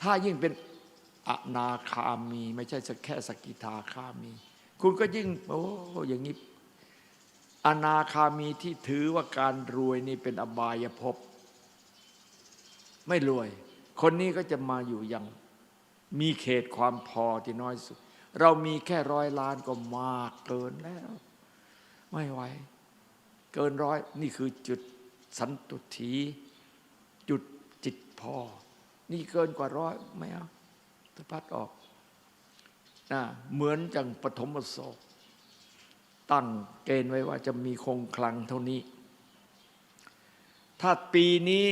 ถ้ายิ่งเป็นอนาคามี ไม่ใช่สักแค่สกิทาคามี คุณก็ยิ่งโอ้อย่างนี้อนาคามีที่ถือว่าการรวยนี่เป็นอบายภพไม่รวย คนนี้ก็จะมาอยู่อย่างมีเขตความพอที่น้อยสุด เรามีแค่ร้อยล้านก็มากเกินแล้ว ไม่ไหวเกินร้อยนี่คือจุดสันตุถี จุดจิตพอ นี่เกินกว่าร้อยไม่เอาตะพัดออกนะเหมือนจังปฐมโศก ตั้งเกณฑ์ไว้ว่าจะมีคงคลังเท่านี้ ถ้าปีนี้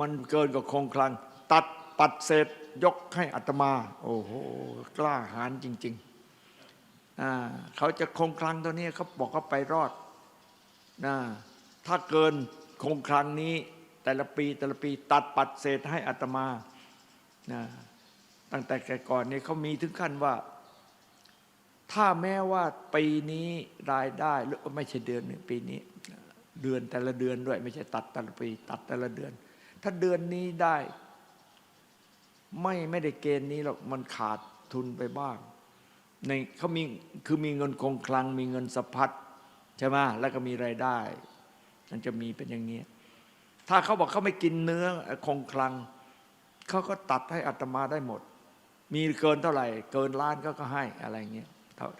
มันเกินกว่าคงคลัง ตัดปัดเศษยกให้อัตมา โอ้โห กล้าหาญจริงๆอ่าเขาจะคงคลังตัวนี้เขาบอกเขาไปรอดนะถ้าเกินคงคลังนี้ แต่ละปีแต่ละปีตัดปัดเศษให้อัตมานะตั้งแต่แก่ก่อนเนี่ยเขามีถึงขั้นว่า ถ้าแม้ว่าปีนี้รายได้หรือไม่ใช่เดือนหนึ่งปีนี้ เดือนแต่ละเดือนด้วย ไม่ใช่ตัดแต่ละปี ตัดแต่ละเดือน ถ้าเดือนนี้ได้ ไม่ไม่ได้เกณฑ์นี้หรอกมันขาดทุนไปบ้างในเขามีคือมีเงินคงคลัง มีเงินสะพัดใช่ไหมแล้วก็มีรายได้ มันจะมีเป็นอย่างนี้ ถ้าเขาบอกเขาไม่กินเนื้อคงคลัง เขาก็ตัดให้อัตมาได้หมด มีเกินเท่าไหร่ เกินล้านก็ก็ให้อะไรเงี้ย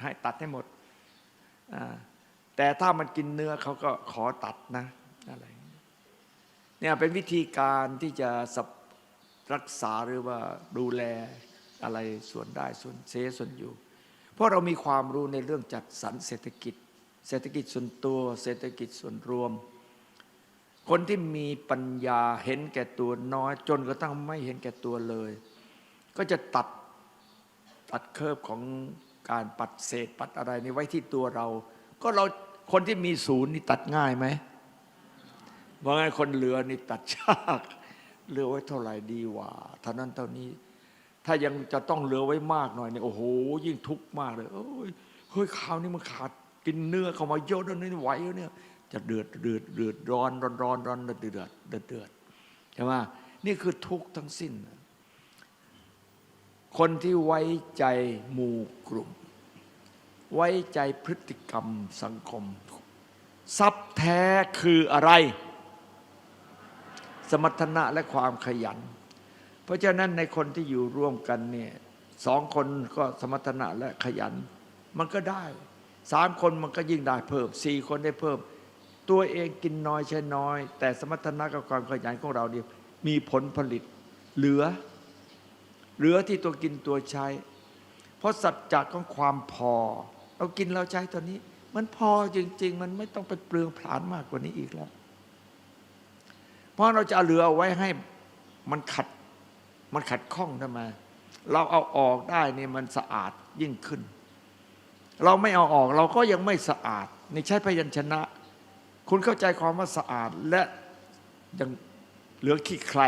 ให้ตัดให้หมด แต่ถ้ามันกินเนื้อเขาก็ขอตัดนะอะไรเนี่ยเป็นวิธีการที่จะสับรักษาหรือว่าดูแลอะไรส่วนได้ส่วนเซส่วนอยู่ เพราะเรามีความรู้ในเรื่องจัดสรรเศรษฐกิจ เศรษฐกิจส่วนตัว เศรษฐกิจส่วนรวม คนที่มีปัญญาเห็นแก่ตัวน้อย จนกระทั่งไม่เห็นแก่ตัวเลย ก็จะตัดตัดเคิร์ฟของการปัดเศษปัดอะไรนี่ไว้ที่ตัวเรา ก็เราคนที่มีศูนย์นี่ตัดง่ายไหมว่าไงคนเหลือนี่ตัดยากเหลือไว้เท่าไหร่ดีว่าเท่านั้นเท่านี้ ถ้ายังจะต้องเหลือไว้มากหน่อยเนี่ยโอ้โห ยิ่งทุกข์มากเลยโอ้ยเฮ้ยข้าวนี้มันขาดกินเนื้อเข้ามาเยอะแล้วนี่ไหวแล้วเนี่ย จะเดือดเดือดเดือดร้อนร้อนร้อนร้อนเดือดเดือดเดือดเดือดใช่ไหมนี่คือทุกข์ทั้งสิ้น คนที่ไว้ใจหมู่กลุ่ม ไว้ใจพฤติกรรมสังคม ทรัพย์แท้คืออะไร สมรรถนะและความขยัน เพราะฉะนั้นในคนที่อยู่ร่วมกันเนี่ยสองคนก็สมรรถนะและขยัน มันก็ได้สามคนมันก็ยิ่งได้เพิ่มสี่คนได้เพิ่ม ตัวเองกินน้อยใช้น้อย แต่สมรรถนะกับความขยันของเราเนี่ยมีผลผลิตเหลือ เหลือที่ตัวกินตัวใช้ เพราะสัจจะของความพอ เรากินเราใช้ตัวนี้ มันพอจริง ๆ มันไม่ต้องไปเปลืองผลาญมากกว่านี้อีกแล้ว เพราะเราจะเหลือเอาไว้ให้มันขัดมันขัดข้องทำไมเราเอาออกได้นี่มันสะอาดยิ่งขึ้น เราไม่เอาออกเราก็ยังไม่สะอาด ในใช้พยัญชนะ คุณเข้าใจความว่าสะอาดและยังเหลือขี้ใคร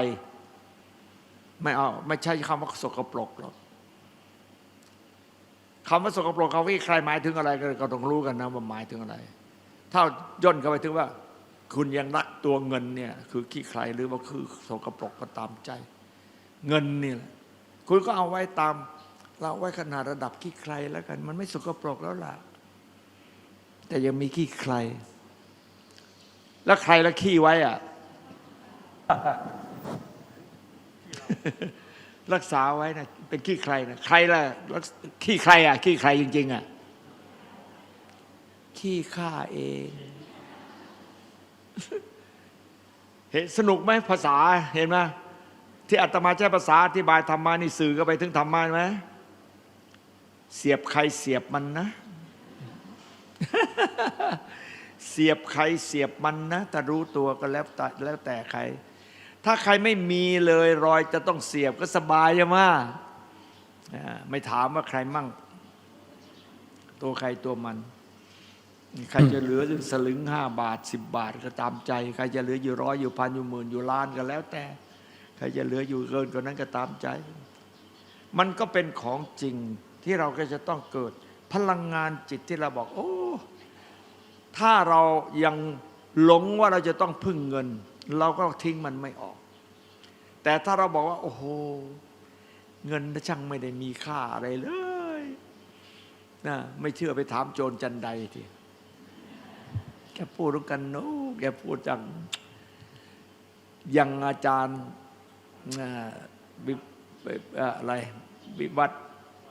ไม่เอา ไม่ใช่คำว่าสกปรกหรอกคำว่าสกปรกเขาวิใครหมายถึงอะไรก็ต้องรู้กันนะว่าหมายถึงอะไร ถ้าย่นเข้าไปถึงว่า คุณยังรักตัวเงินเนี่ย คือขี้ใครหรือว่าคือสกปรกก็ตามใจ เงินนี่แหละคุณก็เอาไว้ตาม เราไว้ขนาดระดับขี้ใครแล้วกัน มันไม่สกปรกแล้วล่ะ แต่ยังมีขี้ใคร แล้วใครละขี้ไว้อะรักษาไว้นะเป็นขี้ใครนะใครล่ะรักขี้ใครอะ ขี้ใครจริง ๆ อะ ขี้ข้าเอง เห็นสนุกไหมภาษาเห็นไหมที่อาตมาใช้ภาษาอธิบายธรรมานี่สื่อก็ไปถึงธรรมะไหมเสียบใครเสียบมันนะ เสียบใครเสียบมันนะแต่รู้ตัวก็แล้วแต่แล้วแต่ใคร ถ้าใครไม่มีเลยรอยจะต้องเสียบก็สบายใช่ไหมาไม่ถามว่าใครมั่ง ตัวใครตัวมัน ใครจะเหลือสลึงห้าบาทสิบบาทก็ตามใจ ใครจะเหลืออยู่ร้อยอยู่พันอยู่หมื่นอยู่ล้านก็แล้วแต่ ใครจะเหลืออยู่เกินกว่านั้นก็ตามใจ มันก็เป็นของจริงที่เราก็จะต้องเกิด พลังงานจิตที่เราบอก โอ้ ถ้าเรายังหลงว่าเราจะต้องพึ่งเงิน เราก็ทิ้งมันไม่ออก แต่ถ้าเราบอกว่า โอ้โห เงินช่างไม่ได้มีค่าอะไรเลยนะไม่เชื่อไปถามโจรจันใดทีแกพูดกันโน้แกพูดจังยังอาจารย์อ่าวิอะไรวิวัฒ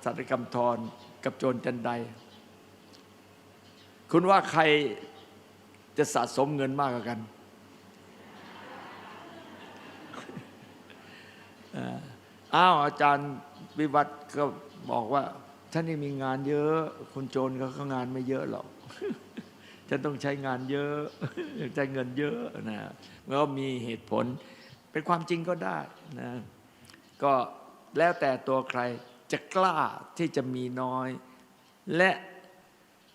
สัตยกรรมทรกับโจรจันใด คุณว่าใครจะสะสมเงินมากกว่ากัน อ้าวอาจารย์วิวัฒน์ก็บอกว่าท่านนี่มีงานเยอะคุณโจรเขาก็งานไม่เยอะหรอกฉันต้องใช้งานเยอะใช้เงินเยอะนะแล้วก็มีเหตุผล เป็นความจริงก็ได้นะก็แล้วแต่ตัวใครจะกล้าที่จะมีน้อย และ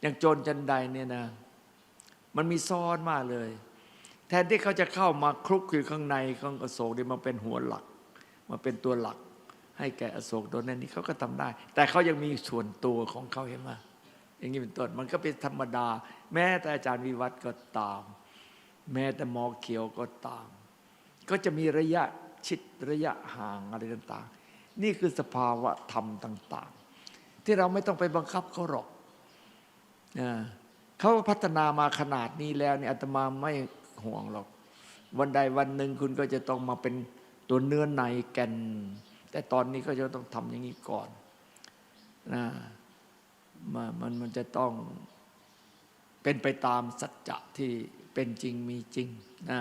อย่างโจรจันใดเนี่ยนะ มันมีซ้อนมากเลย แทนที่เขาจะเข้ามาคลุกอยู่ข้างในของอโศกเนี่ยมาเป็นหัวหลัก มาเป็นตัวหลัก ให้แก่อโศกตัวนั้นนี่เขาก็ทำได้ แต่เขายังมีส่วนตัวของเขาเห็นไหมอย่างนี้เป็นต้นมันก็เป็นธรรมดา แม้แต่อาจารย์วิวัฒน์ก็ตาม แม้แต่หมอเขียวก็ตาม ก็จะมีระยะชิดระยะห่างอะไรต่าง ๆ นี่คือสภาวะธรรมต่าง ๆ ที่เราไม่ต้องไปบังคับเขาหรอก เขาพัฒนามาขนาดนี้แล้วเนี่ยอาตมาไม่ห่วงหรอก วันใดวันหนึ่งคุณก็จะต้องมาเป็นตัวเนื้อในแก่น แต่ตอนนี้ก็จะต้องทำอย่างนี้ก่อนนะมามันมันจะต้องเป็นไปตามสัจจะที่เป็นจริงมีจริงนะ